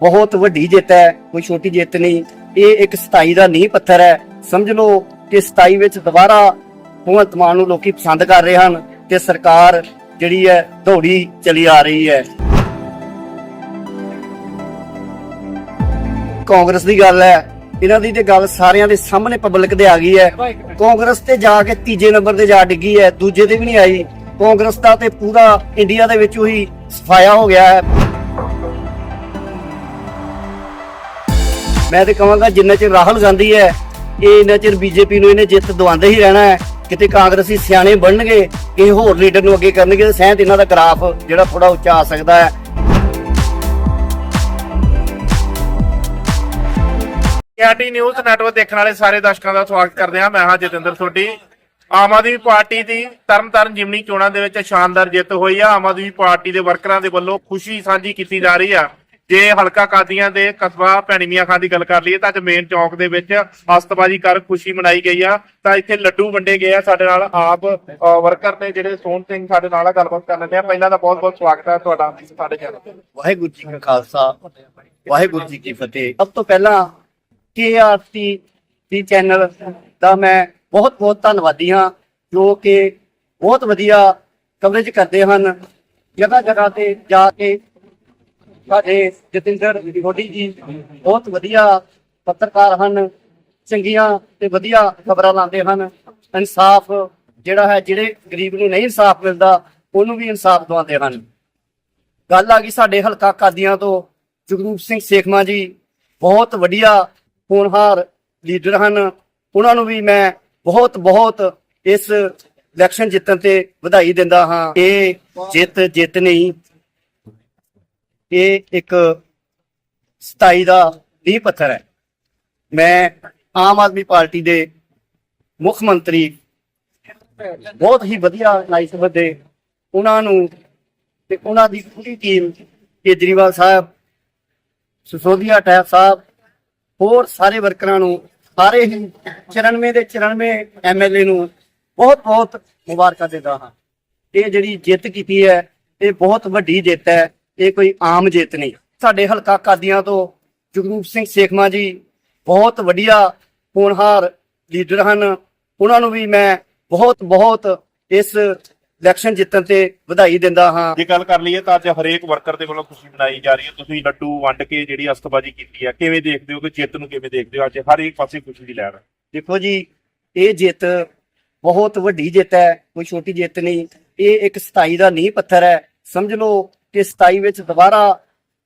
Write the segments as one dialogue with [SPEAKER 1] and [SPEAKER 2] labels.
[SPEAKER 1] ਬਹੁਤ ਵੱਡੀ ਜਿੱਤ ਹੈ, ਕੋਈ ਛੋਟੀ ਜਿੱਤ ਨਹੀਂ। ਇਹ ਇੱਕ 27 ਦਾ ਨੀਂਹ ਪੱਥਰ ਹੈ। ਸਮਝ ਲਓ ਕਿ 27 ਵਿੱਚ ਦੁਬਾਰਾ ਭਗਵੰਤ ਮਾਨ ਨੂੰ ਲੋਕੀ ਪਸੰਦ ਕਰ ਰਹੇ ਹਨ ਤੇ ਸਰਕਾਰ ਜਿਹੜੀ ਹੈ, ਦੌੜੀ ਚਲੀ ਆ ਰਹੀ ਹੈ। ਕਾਂਗਰਸ ਦੀ ਗੱਲ ਹੈ। ਇਹਨਾਂ ਦੀ ਤੇ ਗੱਲ ਸਾਰਿਆਂ ਦੇ ਸਾਹਮਣੇ ਪਬਲਿਕ ਦੇ ਆ ਗਈ ਹੈ। ਕਾਂਗਰਸ ਤੇ ਜਾ ਕੇ ਤੀਜੇ ਨੰਬਰ ਤੇ ਜਾ ਡਿੱਗੀ ਹੈ, ਦੂਜੇ ਤੇ ਵੀ ਨਹੀਂ ਆਈ। ਕਾਂਗਰਸ ਦਾ ਤੇ ਪੂਰਾ ਇੰਡੀਆ ਦੇ ਵਿੱਚ ਹੀ ਸਫਾਇਆ ਹੋ ਗਿਆ ਹੈ। ਮੈਂ ਤੇ ਕਹਾਂਗਾ ਜਿੰਨਾ ਚਿਰ ਰਾਹੁਲ ਗਾਂਧੀ ਹੈ, ਇਹ ਇੰਨਾ ਚਿਰ ਬੀਜੇਪੀ ਨੂੰ ਇਹਨੇ ਜਿੱਤ ਦਵਾਉਂਦੇ ਹੀ ਰਹਿਣਾ ਹੈ, ਕਿਤੇ ਕਾਂਗਰਸੀ ਸਿਆਣੇ ਬਣਨਗੇ ਕਿਸੇ ਹੋਰ ਲੀਡਰ ਨੂੰ ਅੱਗੇ ਕਰਨਗੇ ਸਹਿਤ ਇਹਨਾਂ ਦਾ ਗ੍ਰਾਫ ਜਿਹੜਾ ਥੋੜਾ ਉੱਚਾ ਆ ਸਕਦਾ ਹੈ।
[SPEAKER 2] ਆਰਟੀ ਨਿਊਜ਼ ਨੈਟਵਰਕ ਦੇਖਣ ਵਾਲੇ ਸਾਰੇ ਦਰਸ਼ਕਾਂ ਦਾ ਸਵਾਗਤ ਕਰਦੇ ਹਾਂ। ਮੈਂ ਹਾਂ ਜਤਿੰਦਰ ਸੋਢੀ। ਆਮ ਆਦਮੀ ਪਾਰਟੀ ਦੀ ਤਰਨਤਾਰਨ ਜਿਮਨੀ ਚੋਣਾਂ ਦੇ ਵਿੱਚ ਸ਼ਾਨਦਾਰ ਜਿੱਤ ਹੋਈ ਆ। ਆਮ ਆਦਮੀ ਪਾਰਟੀ ਦੇ ਵਰਕਰਾਂ ਦੇ ਵੱਲੋਂ ਖੁਸ਼ੀ ਸਾਂਝੀ ਕੀਤੀ ਜਾ ਰਹੀ ਆ। ਜੇ ਹਲਕਾ ਕਾਦੀਆਂ ਦੇ ਕਸਬਾ ਭੈਣੀ ਮੀਆਂ ਖਾਂ ਦੀ ਗੱਲ ਕਰ ਲਈਏ ਤਾਂ ਅੱਜ ਮੇਨ ਚੌਕ ਦੇ ਵਿੱਚ ਹਸਤਬਾਜੀ ਕਰ ਖੁਸ਼ੀ ਮਨਾਈ ਗਈ ਆ। ਤਾਂ ਇੱਥੇ ਲੱਡੂ ਵੰਡੇ ਗਏ ਆ ਸਾਡੇ ਨਾਲ ਆਪ ਵਰਕਰ ਨੇ ਜਿਹੜੇ ਸੋਹਣ ਸਿੰਘ ਸਾਡੇ ਨਾਲ ਗੱਲਬਾਤ ਕਰ ਲੈਂਦੇ ਆ। ਪਹਿਲਾਂ ਤਾਂ ਬਹੁਤ ਬਹੁਤ ਸਵਾਗਤ ਹੈ ਤੁਹਾਡਾ ਸਾਡੇ ਚੈਨਲ ਤੇ।
[SPEAKER 1] ਵਾਹਿਗੁਰੂ ਜੀ ਕਾ ਖਾਲਸਾ, ਵਾਹਿਗੁਰੂ ਜੀ ਕੀ ਫਤਿਹ। ਸਭ ਤੋਂ ਪਹਿਲਾਂ ਕੇਆਰਟੀ ਦੀ ਚੈਨਲ ਦਾ ਮੈਂ ਬਹੁਤ ਬਹੁਤ ਧੰਨਵਾਦੀ ਹਾਂ, ਜੋ ਕਿ ਬਹੁਤ ਵਧੀਆ ਕਵਰੇਜ ਕਰਦੇ ਹਨ। ਜਗ੍ਹਾ ਜਗ੍ਹਾ ਤੇ ਜਾ ਕੇ ਸਾਡੇ ਜਤਿੰਦਰ ਮੋਢੀ ਜੀ ਬਹੁਤ ਵਧੀਆ ਪੱਤਰਕਾਰ ਹਨ, ਚੰਗੀਆਂ ਤੇ ਵਧੀਆ ਖਬਰਾਂ ਲਾਉਂਦੇ ਹਨ। ਇਨਸਾਫ ਜਿਹੜਾ ਹੈ, ਜਿਹੜੇ ਗਰੀਬ ਨੂੰ ਨਹੀਂ ਇਨਸਾਫ ਮਿਲਦਾ, ਉਹਨੂੰ ਵੀ ਇਨਸਾਫ ਦਵਾਉਂਦੇ ਹਨ। ਗੱਲ ਆ ਗਈ ਸਾਡੇ ਹਲਕਾ ਕਾਦੀਆਂ ਤੋਂ, ਜਗਰੂਪ ਸਿੰਘ ਸੇਖਮਾ ਜੀ ਬਹੁਤ ਵਧੀਆ ਹੋਣਹਾਰ ਲੀਡਰ ਹਨ। ਉਹਨਾਂ ਨੂੰ ਵੀ ਮੈਂ ਬਹੁਤ ਬਹੁਤ ਇਸ ਇਲੈਕਸ਼ਨ ਜਿੱਤਣ ਤੇ ਵਧਾਈ ਦਿੰਦਾ ਹਾਂ। ਇਹ ਜਿੱਤ ਜਿੱਤ ਨਹੀਂ ਇਹ ਇੱਕ 27 ਦਾ 20 ਪੱਥਰ ਹੈ। ਮੈਂ ਆਮ ਆਦਮੀ ਪਾਰਟੀ ਦੇ ਮੁੱਖ ਮੰਤਰੀ ਬਹੁਤ ਹੀ ਵਧੀਆ ਨਾਈਸ ਬੰਦੇ ਉਹਨਾਂ ਨੂੰ ਤੇ ਉਹਨਾਂ ਦੀ ਪੂਰੀ ਟੀਮ, ਕੇਜਰੀਵਾਲ ਸਾਹਿਬ, ਸਿਸੋਦੀਆ ਟੈਪ ਸਾਹਿਬ, ਹੋਰ ਸਾਰੇ ਵਰਕਰਾਂ ਨੂੰ, ਸਾਰੇ ਹੀ 94 ਦੇ 94 ਐਮਐਲਏ ਨੂੰ ਬਹੁਤ ਬਹੁਤ ਮੁਬਾਰਕਾਂ ਦਿੰਦਾ ਹਾਂ। ਇਹ ਜਿਹੜੀ ਜਿੱਤ ਕੀਤੀ ਹੈ, ਇਹ ਬਹੁਤ ਵੱਡੀ ਜਿੱਤ ਹੈ। ਇਹ ਕੋਈ ਆਮ ਜਿੱਤ ਨਹੀਂ। ਸਾਡੇ ਹਲਕਾ ਕਾਦੀਆਂ ਤੋਂ ਜਗਰੂਪ ਸਿੰਘ ਸੇਖਮਾ ਜੀ ਬਹੁਤ ਵਧੀਆ ਹੋਣਹਾਰ ਲੀਡਰ ਹਨ। ਉਹਨਾਂ ਨੂੰ ਵੀ ਮੈਂ ਬਹੁਤ ਬਹੁਤ ਇਸ ਇਲੈਕਸ਼ਨ ਜਿੱਤਣ ਤੇ ਵਧਾਈ ਦਿੰਦਾ ਹਾਂ।
[SPEAKER 2] ਜੇ ਗੱਲ ਕਰ ਲਈਏ ਤਾਂ ਅੱਜ ਹਰੇਕ ਵਰਕਰ ਦੇ ਵੱਲੋਂ ਖੁਸ਼ੀ ਮਨਾਈ ਜਾ ਰਹੀ ਹੈ। ਤੁਸੀਂ ਲੱਡੂ ਵੰਡ ਕੇ ਜਿਹੜੀ ਅਸਤਬਾਜੀ ਕੀਤੀ ਹੈ ਕਿਵੇਂ ਦੇਖਦੇ ਹੋ ਕਿ ਜਿੱਤ ਨੂੰ ਕਿਵੇਂ ਦੇਖਦੇ ਹੋ? ਅੱਜ ਹਰੇਕ ਪਾਸੇ ਖੁਸ਼ੀ ਦੀ ਲਹਿਰ
[SPEAKER 1] ਦੇਖੋ ਜੀ ਇਹ ਜਿੱਤ ਬਹੁਤ ਵੱਡੀ ਜਿੱਤ ਹੈ ਕੋਈ ਛੋਟੀ ਜਿੱਤ ਨਹੀਂ। ਇਹ ਇੱਕ 27 ਦਾ ਨੀਂਹ ਪੱਥਰ ਹੈ। ਸਮਝ ਲਓ ਕਿ 27 ਵਿੱਚ ਦੁਬਾਰਾ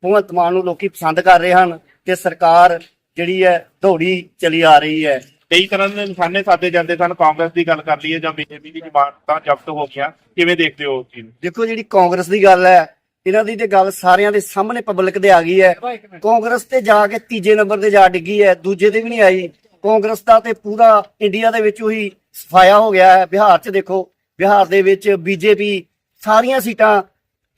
[SPEAKER 1] ਭਗਵੰਤ ਮਾਨ ਨੂੰ ਲੋਕੀ ਪਸੰਦ ਕਰ ਰਹੇ ਹਨ ਤੇ ਸਰਕਾਰ ਜਿਹੜੀ ਹੈ ਦੌੜੀ ਚਲੀ ਆ ਰਹੀ ਹੈ।
[SPEAKER 2] ਕਈ ਤਰ੍ਹਾਂ ਦੇ ਨਿਸ਼ਾਨੇ ਸਾਧੇ ਜਾਂਦੇ ਸਨ ਕਾਂਗਰਸ ਦੀ ਗੱਲ ਕਰ ਲਈਏ ਜਾਂ ਬੀਜੇਪੀ ਦੀ ਜ਼ਮਾਨਤਾਂ ਜ਼ਬਤ ਹੋ ਗਈਆਂ। ਕਿਵੇਂ ਦੇਖਦੇ ਹੋ ਉਸ ਚੀਜ਼ ਨੂੰ?
[SPEAKER 1] ਦੇਖੋ ਜਿਹੜੀ ਕਾਂਗਰਸ ਦੀ ਗੱਲ ਹੈ ਇਹਨਾਂ ਦੀ ਤੇ ਗੱਲ ਸਾਰਿਆਂ ਦੇ ਸਾਹਮਣੇ ਪਬਲਿਕ ਦੇ ਆ ਗਈ ਹੈ। ਕਾਂਗਰਸ ਤੇ ਜਾ ਕੇ ਤੀਜੇ ਨੰਬਰ ਤੇ ਜਾ ਡਿੱਗੀ ਹੈ ਦੂਜੇ ਤੇ ਵੀ ਨਹੀਂ ਆਈ। ਕਾਂਗਰਸ ਦਾ ਤੇ ਪੂਰਾ ਇੰਡੀਆ ਦੇ ਵਿੱਚ ਹੀ ਸਫਾਇਆ ਹੋ ਗਿਆ ਹੈ। ਬਿਹਾਰ 'ਚ ਦੇਖੋ ਬਿਹਾਰ ਦੇ ਵਿੱਚ ਬੀਜੇਪੀ ਸਾਰੀਆਂ ਸੀਟਾਂ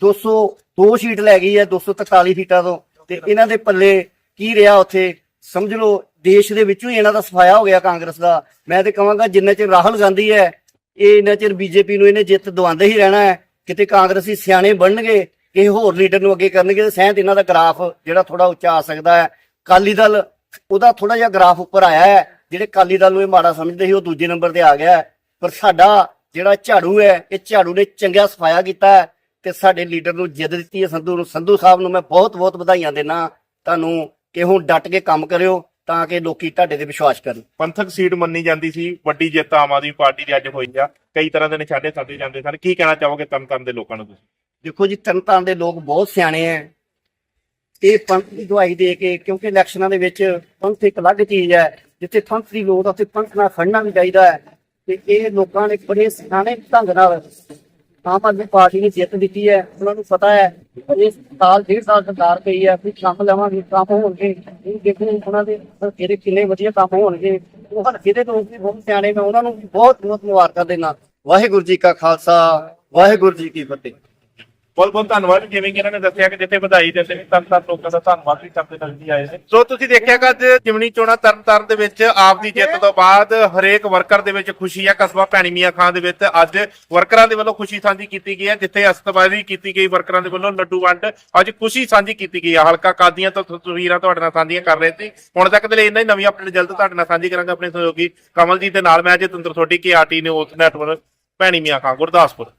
[SPEAKER 1] 202 ਸੀਟ ਲੈ ਗਈ ਹੈ 243 ਸੀਟਾਂ ਤੋਂ। ਤੇ ਇਹਨਾਂ ਦੇ ਪੱਲੇ ਕੀ ਰਿਹਾ ਉੱਥੇ? ਸਮਝ ਲਓ, ਦੇਸ਼ ਦੇ ਵਿੱਚੋਂ ਹੀ ਇਹਨਾਂ ਦਾ ਸਫਾਇਆ ਹੋ ਗਿਆ ਕਾਂਗਰਸ ਦਾ। ਮੈਂ ਤੇ ਕਹਾਂਗਾ, ਜਿੰਨਾ ਚਿਰ ਰਾਹੁਲ ਗਾਂਧੀ ਹੈ, ਇਹ ਇਹਨਾਂ ਚਿਰ ਬੀਜੇਪੀ ਨੂੰ ਇਹਨੇ ਜਿੱਤ ਦਵਾਉਂਦੇ ਹੀ ਰਹਿਣਾ ਹੈ। ਕਿਤੇ ਕਾਂਗਰਸੀ ਸਿਆਣੇ ਬਣਨਗੇ, ਕਿਸੇ ਹੋਰ ਲੀਡਰ ਨੂੰ ਅੱਗੇ ਕਰਨਗੇ, ਤੇ ਸਹਿਤ ਇਹਨਾਂ ਦਾ ਗ੍ਰਾਫ ਜਿਹੜਾ ਥੋੜਾ ਉੱਚਾ ਆ ਸਕਦਾ ਹੈ। ਕਾਲੀ ਦਲ, ਉਹਦਾ ਥੋੜਾ ਜਿਹਾ ਗ੍ਰਾਫ ਉੱਪਰ ਆਇਆ ਹੈ। ਜਿਹੜੇ ਕਾਲੀ ਦਲ ਨੂੰ ਇਹ ਮਾੜਾ ਸਮਝਦੇ ਸੀ, ਉਹ ਦੂਜੇ ਨੰਬਰ ਤੇ ਆ ਗਿਆ ਹੈ। ਪਰ ਸਾਡਾ ਜਿਹੜਾ ਝਾੜੂ ਹੈ, ਇਹ ਝਾੜੂ ਨੇ ਚੰਗਾ ਸਫਾਇਆ ਕੀਤਾ ਹੈ। ਤੇ ਸਾਡੇ ਲੀਡਰ ਨੂੰ ਜਿੱਤ ਦਿੱਤੀ ਹੈ ਸੰਧੂ ਨੂੰ। ਸੰਧੂ ਸਾਹਿਬ ਨੂੰ ਮੈਂ ਬਹੁਤ ਬਹੁਤ ਵਧਾਈਆਂ ਦੇਣਾ ਤੁਹਾਨੂੰ ਕਿ ਹੁਣ ਡਟ ਕੇ ਕੰਮ ਕਰਿਓ ਤਾਂ ਕਿ ਲੋਕੀ ਤੁਹਾਡੇ ਤੇ ਵਿਸ਼ਵਾਸ ਕਰਨ।
[SPEAKER 2] ਪੰਥਕ ਸੀਟ ਮੰਨੀ ਜਾਂਦੀ ਸੀ ਵੱਡੀ ਜਿੱਤ ਆਮ ਆਦਮੀ ਪਾਰਟੀ ਦੀ ਅੱਜ ਹੋਈ ਆ। ਕਈ ਤਰ੍ਹਾਂ ਦੇ ਨਿਸ਼ਾਨੇ ਸਾਧੇ ਜਾਂਦੇ ਸਨ। ਕੀ ਕਹਿਣਾ ਚਾਹੋਗੇ ਤਨਤਨ ਦੇ ਲੋਕਾਂ ਨੂੰ ਤੁਸੀਂ?
[SPEAKER 1] ਦੇਖੋ ਜੀ ਤਰਨਤਾਰਨ ਦੇ ਲੋਕ ਬਹੁਤ ਸਿਆਣੇ ਐ। ਇਹ ਪੰਥ ਦੀ ਦਵਾਈ ਦੇ ਕੇ ਕਿਉਂਕਿ ਇਲੈਕਸ਼ਨਾਂ ਦੇ ਵਿੱਚ ਪੰਥ ਇੱਕ ਅਲੱਗ ਚੀਜ਼ ਹੈ ਜਿੱਥੇ ਪੰਥ ਦੀ ਲੋੜ ਉੱਥੇ ਪੰਥ ਨਾਲ ਖੜਨਾ ਵੀ ਚਾਹੀਦਾ ਹੈ ਤੇ ਇਹ ਲੋਕਾਂ ਨੇ ਬੜੇ ਸਿਆਣੇ ਢੰਗ ਨਾਲ ਆਮ ਆਦਮੀ ਪਾਰਟੀ ਨੇ ਜਿੱਤ ਦਿੱਤੀ ਹੈ, ਉਹਨਾਂ ਨੂੰ ਪਤਾ ਹੈ ਇਸ ਸਾਲ, ਡੇਢ ਸਾਲ ਸਰਕਾਰ ਪਈ ਹੈ ਵੀ ਕੰਮ ਲਵਾਂਗੇ, ਕੰਮ ਹੋਣਗੇ ਇਹ ਦੇਖੋ ਉਹਨਾਂ ਦੇ ਕਿਹੜੇ ਕਿੰਨੇ ਵਧੀਆ ਕੰਮ ਹੋਣਗੇ। ਉਹ ਹਲਕੇ ਦੇ ਲੋਕ ਵੀ ਬਹੁਤ ਸਿਆਣੇ ਮੈਂ ਉਹਨਾਂ ਨੂੰ ਬਹੁਤ ਬਹੁਤ ਮੁਬਾਰਕਾਂ ਦੇਣਾ। ਵਾਹਿਗੁਰੂ ਜੀ ਕਾ ਖਾਲਸਾ, ਵਾਹਿਗੁਰੂ ਜੀ ਕੀ ਫਤਿਹ।
[SPEAKER 2] ਬਹੁਤ ਬਹੁਤ ਧੰਨਵਾਦ। ਜਿਵੇਂ ਕਿ ਇਹਨਾਂ ਨੇ ਦੱਸਿਆ ਕਿ ਜਿੱਥੇ ਵਧਾਈ ਦਿੰਦੇ ਨੇ, ਤਨ ਤਨ ਲੋਕਾਂ ਦਾ ਧੰਨਵਾਦ ਵੀ ਕਰਦੇ ਨਜ਼ਰ ਆਏ ਨੇ। ਸੋ ਤੁਸੀਂ ਦੇਖਿਆ ਕਿ ਅੱਜ ਜਿਮਣੀ ਚੋਣਾਂ ਤਰਨਤਾਰਨ ਦੇ ਵਿੱਚ ਆਪ ਦੀ ਜਿੱਤ ਤੋਂ ਬਾਅਦ ਹਰੇਕ ਵਰਕਰ ਦੇ ਵਿੱਚ ਖੁਸ਼ੀ ਹੈ ਕਸਬਾ ਭੈਣੀ ਮੀਆਂ ਖਾਂ ਦੇ ਵਿੱਚ ਅੱਜ ਵਰਕਰਾਂ ਦੇ ਵੱਲੋਂ ਖੁਸ਼ੀ ਸਾਂਝੀ ਕੀਤੀ ਗਈ ਹੈ ਜਿੱਥੇ ਅਸਤਬਾਜ਼ੀ ਕੀਤੀ ਗਈ ਵਰਕਰਾਂ ਦੇ ਵੱਲੋਂ ਲੱਡੂ ਵੰਡ ਅੱਜ ਖੁਸ਼ੀ ਸਾਂਝੀ ਕੀਤੀ ਗਈ ਹੈ ਹਲਕਾ ਕਾਦੀਆਂ ਤੋਂ ਤਸਵੀਰਾਂ ਤੁਹਾਡੇ ਨਾਲ ਸਾਂਝੀਆਂ ਕਰ ਰਹੇ ਸੀ। ਹੁਣ ਤੱਕ ਦੇ ਲਈ ਇੰਨਾ ਹੀ, ਨਵੀਂ ਅਪਡੇਟ ਜਲਦ ਤੁਹਾਡੇ ਨਾਲ ਸਾਂਝੀ ਕਰਾਂਗੇ ਆਪਣੇ ਸਹਿਯੋਗੀ ਕਮਲਜੀਤ ਦੇ ਨਾਲ। ਮੈਂ Jatinder Sodhi, K RT news network, Bhaini Mian Khan Gurdaspur.